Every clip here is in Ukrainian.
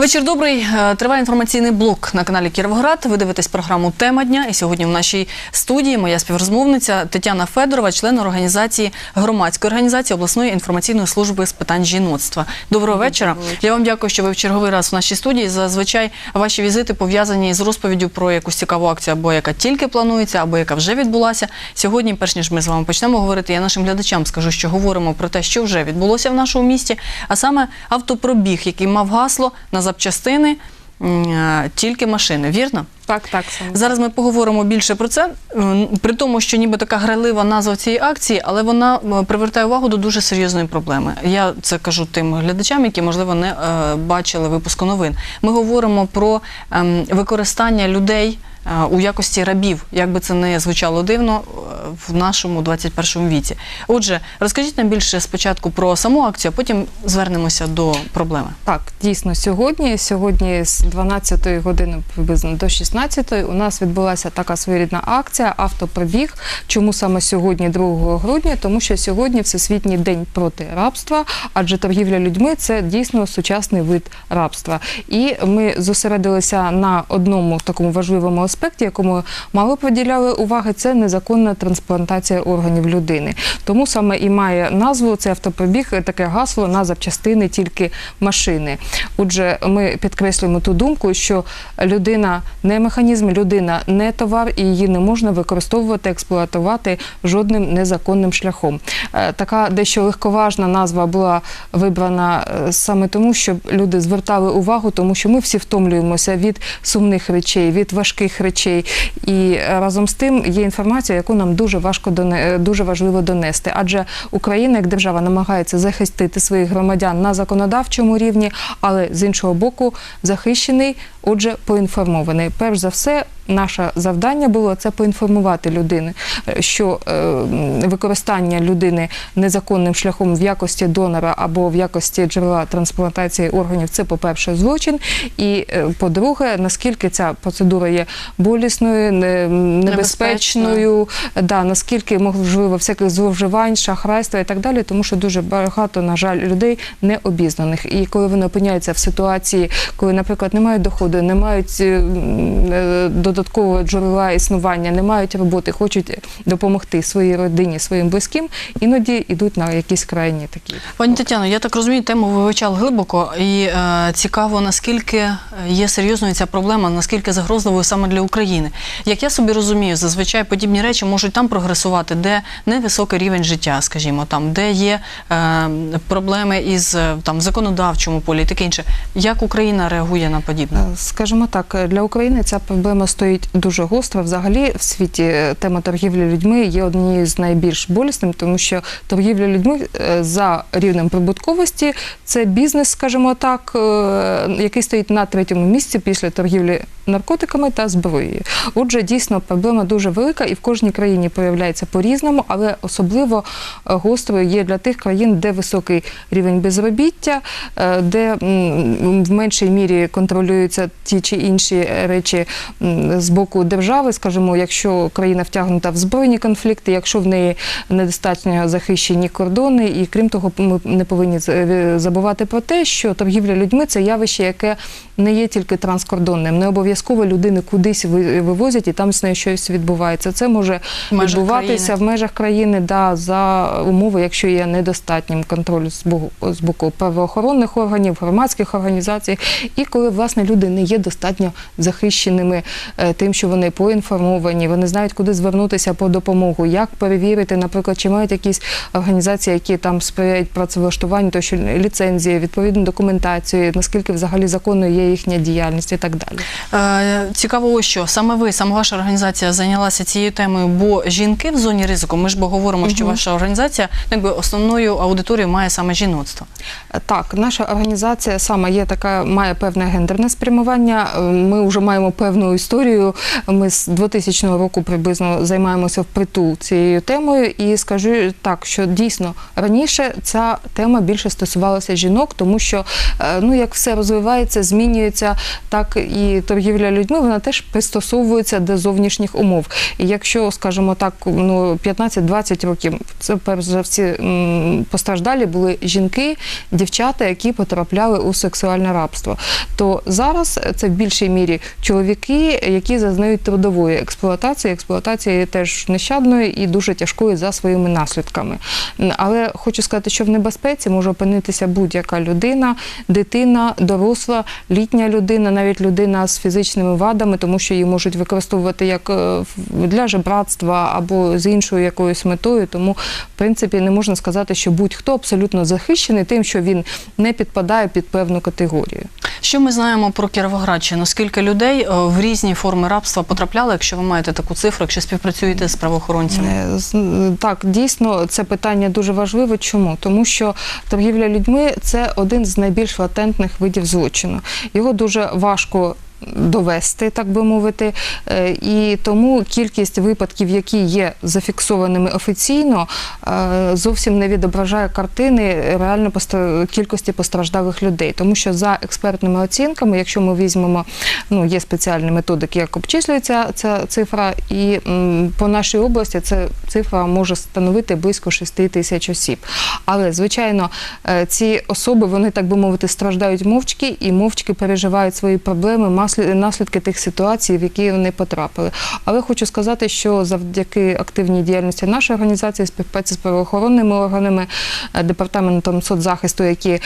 Вечір добрий. Е, Триває інформаційний блок на каналі Кіровоград. Ви дивитесь програму Тема дня. І сьогодні в нашій студії моя співрозмовниця Тетяна Федорова, член організації громадської організації обласної інформаційної служби з питань жіноцтва. Доброго вечора. Я вам дякую, що ви в черговий раз в нашій студії. Зазвичай ваші візити пов'язані з розповіддю про якусь цікаву акцію, або яка тільки планується, або яка вже відбулася. Сьогодні, перш ніж ми з вами почнемо говорити, я нашим глядачам скажу, що говоримо про те, що вже відбулося в нашому місті, а саме автопробіг, який мав гасло на запчастини е, тільки машини. Вірно? Так, так, саме. Зараз ми поговоримо більше про це, при тому, що ніби така грайлива назва цієї акції, але вона привертає увагу до дуже серйозної проблеми. Я це кажу тим глядачам, які можливо не е, бачили випуску новин. Ми говоримо про ем, використання людей. е, У якості рабів, як би це не звучало дивно, в нашому 21 віці. Отже, розкажіть нам більше спочатку про саму акцію, а потім звернемося до проблеми. Так, дійсно, сьогодні, сьогодні з 12 години до 16 у нас відбулася така своєрідна акція автопробіг. Чому саме сьогодні, 2 грудня? Тому що сьогодні Всесвітній день проти рабства, адже торгівля людьми це дійсно сучасний вид рабства. І ми зосередилися на одному такому важливому аспекті, якому мало приділяли уваги, це незаконна трансплантація органів людини. Тому саме і має назву цей автопробіг таке гасло на запчастини тільки машини. Отже, ми підкреслюємо ту думку, що людина не механізм, людина не товар, і її не можна використовувати, експлуатувати жодним незаконним шляхом. Е, Така дещо легковажна назва була вибрана е, саме тому, щоб люди звертали увагу, тому що ми всі втомлюємося від сумних речей, від важких речей. І е, разом з тим є інформація, яку нам дуже важко доне- е, дуже важливо донести. Адже Україна як держава намагається захистити своїх громадян на законодавчому рівні, але з іншого боку захищений, отже, поінформований. Перш за все. Наше завдання було це поінформувати людину, е, що е, використання людини незаконним шляхом в якості донора або в якості джерела трансплантації органів це, по-перше, злочин. І е, по-друге, наскільки ця процедура є болісною, не- небезпечною, да, наскільки можливо всяких зловживань, шахрайства і так далі, тому що дуже багато, на жаль, людей не обізнаних. І коли вони опиняються в ситуації, коли, наприклад, не мають доходу, не мають е, е, додаткового джерела існування, не мають роботи, хочуть допомогти своїй родині, своїм близьким, іноді йдуть на якісь крайні такі. Пані Тетяно, я так розумію, тему ви вивчали глибоко і е, цікаво, наскільки є серйозною ця проблема, наскільки загрозливою саме для України. Як я собі розумію, зазвичай подібні речі можуть там прогресувати, де невисокий рівень життя, скажімо, там, де є е, проблеми із е, там законодавчому полі таке інше. Як Україна реагує на подібне? Е, Скажімо так, для України ця проблема стоїть дуже гостро. Взагалі, в світі е, тема торгівлі людьми є однією з найбільш болісним, тому що торгівля людьми е, за рівнем прибутковості це бізнес, скажімо так, е, який стоїть на третьому місці після торгівлі наркотиками та зброєю. Отже, дійсно проблема дуже велика і в кожній країні проявляється по-різному, але особливо е, гострою є для тих країн, де високий рівень безробіття, е, де в меншій мірі контролюються ті чи інші речі з боку держави. Скажімо, якщо країна втягнута в збройні конфлікти, якщо в неї недостатньо захищені кордони, і крім того, ми не повинні е, забувати про те, що торгівля людьми це явище, яке не є тільки транскордонним. Не обов'язково людини кудись вивозять і там з нею щось відбувається. Це може відбуватися в межах країни да, за умови, якщо є недостатнім контроль з боку, з боку правоохоронних органів, громадських організацій, і коли власне люди не є достатньо захищеними е, тим, що вони поінформовані, вони знають, куди звернутися по допомогу, як перевірити, наприклад, чи мають якісь організації, які там сприяють працевлаштуванню, то що ліцензії, відповідну документацію, наскільки взагалі законною є їхня діяльність і так далі. Е, Цікаво, що. Саме ви, саме ваша організація зайнялася цією темою, бо жінки в зоні ризику. Ми ж бо говоримо, що ваша організація ну, якби основною аудиторією має саме жіноцтво. Так, наша організація саме є така, має певне гендерне спрямування. Е, Ми вже маємо певну історію. Ми з 2000 року приблизно займаємося впритул цією темою. І скажу так, що дійсно раніше ця тема більше стосувалася жінок, тому що е, ну як все розвивається, змінюється, так і торгівля людьми вона теж пристосовується до зовнішніх умов. І якщо, скажімо так ну 15-20 років. Це перш за всі постраждалі були жінки, дівчата, які потрапляли у сексуальне рабство. То зараз це в більшій мірі чоловіки, які зазнають трудової експлуатації. Експлуатація теж нещадною і дуже тяжкою за своїми наслідками. Але хочу сказати, що в небезпеці може опинитися будь-яка людина, дитина, доросла, літня людина, навіть людина з фізичними вадами, тому що її можуть використовувати як е, для жебратства або з іншою якоюсь метою. Тому, в принципі, не можна сказати, що будь-хто абсолютно захищений тим, що він не підпадає під певну категорію. Що ми знаємо про Кіровоградщину? Скільки людей е, в різні форми рабства потрапляли, якщо ви маєте таку цифру, якщо співпрацюєте з правоохоронцями? Е, Так, дійсно, це питання дуже важливе. Чому? Тому що торгівля людьми це один з найбільш латентних видів злочину. Його дуже важко. Довести, так би мовити, Е, і тому кількість випадків, які є зафіксованими офіційно, е, зовсім не відображає картини реально кількості постраждалих людей. Тому що за експертними оцінками, якщо ми візьмемо, ну є спеціальні методики, як обчислюється ця цифра, і по нашій області ця цифра може становити близько 6 тисяч осіб. Але звичайно, е, ці особи вони так би мовити страждають мовчки і мовчки переживають свої проблеми, наслідки тих ситуацій, в які вони потрапили. Але хочу сказати, що завдяки активній діяльності нашої організації, співпраці з правоохоронними органами, е, департаментом соцзахисту, які е,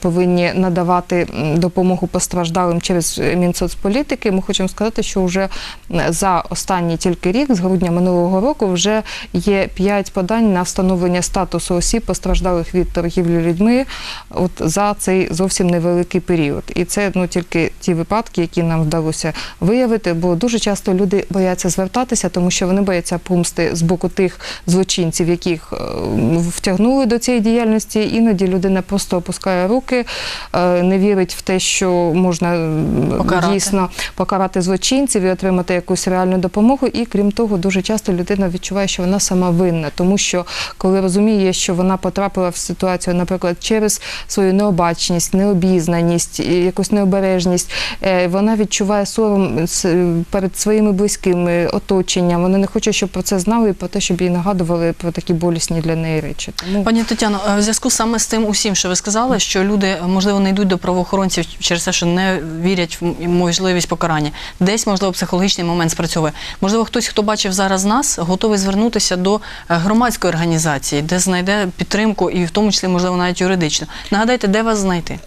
повинні надавати допомогу постраждалим через Мінсоцполітики, ми хочемо сказати, що вже за останній тільки рік, з грудня минулого року, вже є п'ять подань на встановлення статусу осіб, постраждалих від торгівлі людьми, от за цей зовсім невеликий період. І це ну тільки ті випадки, які нам вдалося виявити, бо дуже часто люди бояться звертатися, тому що вони бояться помсти з боку тих злочинців, яких е, втягнули до цієї діяльності. Іноді людина просто опускає руки, е, не вірить в те, що можна Покарати. дійсно покарати злочинців і отримати якусь реальну допомогу. І крім того, дуже часто людина відчуває, що вона сама винна, тому що коли розуміє, що вона потрапила в ситуацію, наприклад, через свою необачність, необізнаність, якусь необережність, е, вона відчуває сором перед своїми близькими оточенням. Вона не хоче, щоб про це знали і про те, щоб їй нагадували про такі болісні для неї речі. Тому Пані Тетяно, е, в зв'язку саме з тим усім, що ви сказали, що люди е, можливо не йдуть до правоохоронців через те, що не вірять в можливість покарання. Десь можливо психологічний момент спрацьовує. Можливо, хтось, хто бачив зараз нас, готовий звернутися до е, громадської організації, де знайде підтримку, і в тому числі можливо навіть юридично. Нагадайте, де вас знайти?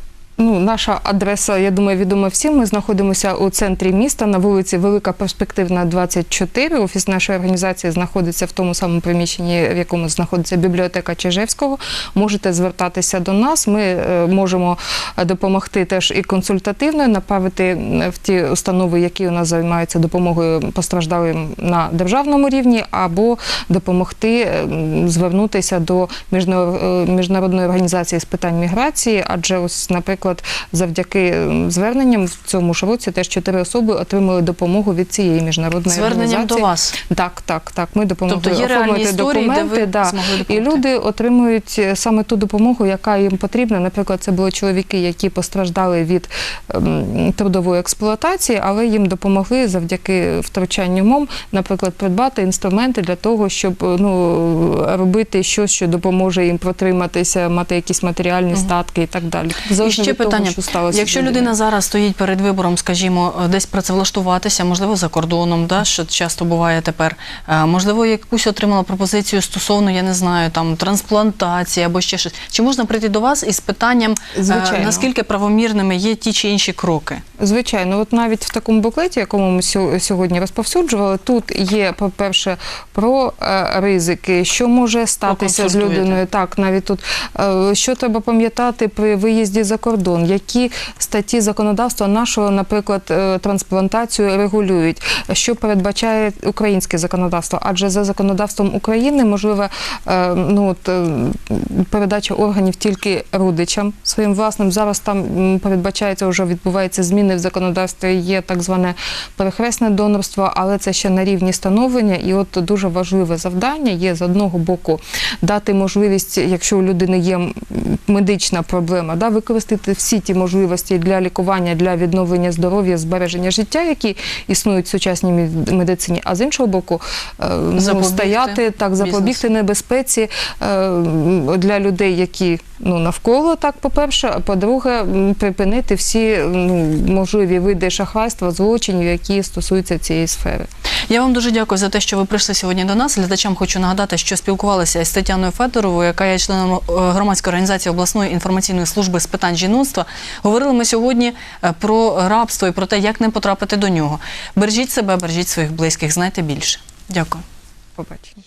Ну, наша адреса, я думаю, відома всім. Ми знаходимося у центрі міста на вулиці Велика Перспективна, 24. Офіс нашої організації знаходиться в тому самому приміщенні, в якому знаходиться бібліотека Чижевського. Можете звертатися до нас. Ми е, можемо допомогти теж і консультативно направити е, в ті установи, які у нас займаються допомогою постраждалим на державному рівні, або допомогти е, звернутися до міжна- е, міжнародної організації з питань міграції, адже ось, наприклад, завдяки зверненням в цьому ж році теж чотири особи отримали допомогу від цієї міжнародної Зверненням організації. до вас. Так, так, так. Ми допомогли Тобто є оформити історії, де документи. ви да. змогли І допомогти. люди отримують е, саме ту допомогу, яка їм потрібна. Наприклад, це були чоловіки, які постраждали від ем, трудової експлуатації, але їм допомогли завдяки втручанню МОМ, наприклад, придбати інструменти для того, щоб е, ну, робити щось, що допоможе їм протриматися, мати якісь матеріальні статки і так далі. І Того, питання: що сталося. якщо людина зараз стоїть перед вибором, скажімо, е, десь працевлаштуватися, можливо, за кордоном, да, що часто буває тепер, е, можливо, якусь отримала пропозицію стосовно, я не знаю, там трансплантації або ще щось. Чи можна прийти до вас із питанням, е, Звичайно. наскільки правомірними є ті чи інші кроки? Звичайно, от навіть в такому буклеті, якому ми сьогодні розповсюджували, тут є, по-перше, про е, ризики, що може статися з людиною. Так, навіть тут що треба пам'ятати при виїзді за кордон, які статті законодавства нашого, наприклад, е, трансплантацію регулюють, що передбачає українське законодавство, адже за законодавством України можливе е, ну, е, передача органів тільки родичам своїм власним. Зараз там передбачається, вже відбуваються зміни в законодавстві, є так зване перехресне донорство, але це ще на рівні становлення. І от дуже важливе завдання є з одного боку дати можливість, якщо у людини є медична проблема, да, використати використати всі ті можливості для лікування, для відновлення здоров'я, збереження життя, які існують в сучасній мед- медицині. А з іншого боку, е, ну, стояти так, запобігти бізнесу. небезпеці е, для людей, які ну навколо, так по-перше, а по-друге, припинити всі ну, можливі види шахрайства, злочинів, які стосуються цієї сфери. Я вам дуже дякую за те, що ви прийшли сьогодні до нас. Глядачам хочу нагадати, що спілкувалися із Тетяною Федоровою, яка є членом е, громадської організації обласної інформаційної служби з питань жіноцтва. Говорили ми сьогодні е, про рабство і про те, як не потрапити до нього. Бережіть себе, бережіть своїх близьких, знайте більше. Дякую. Побачення.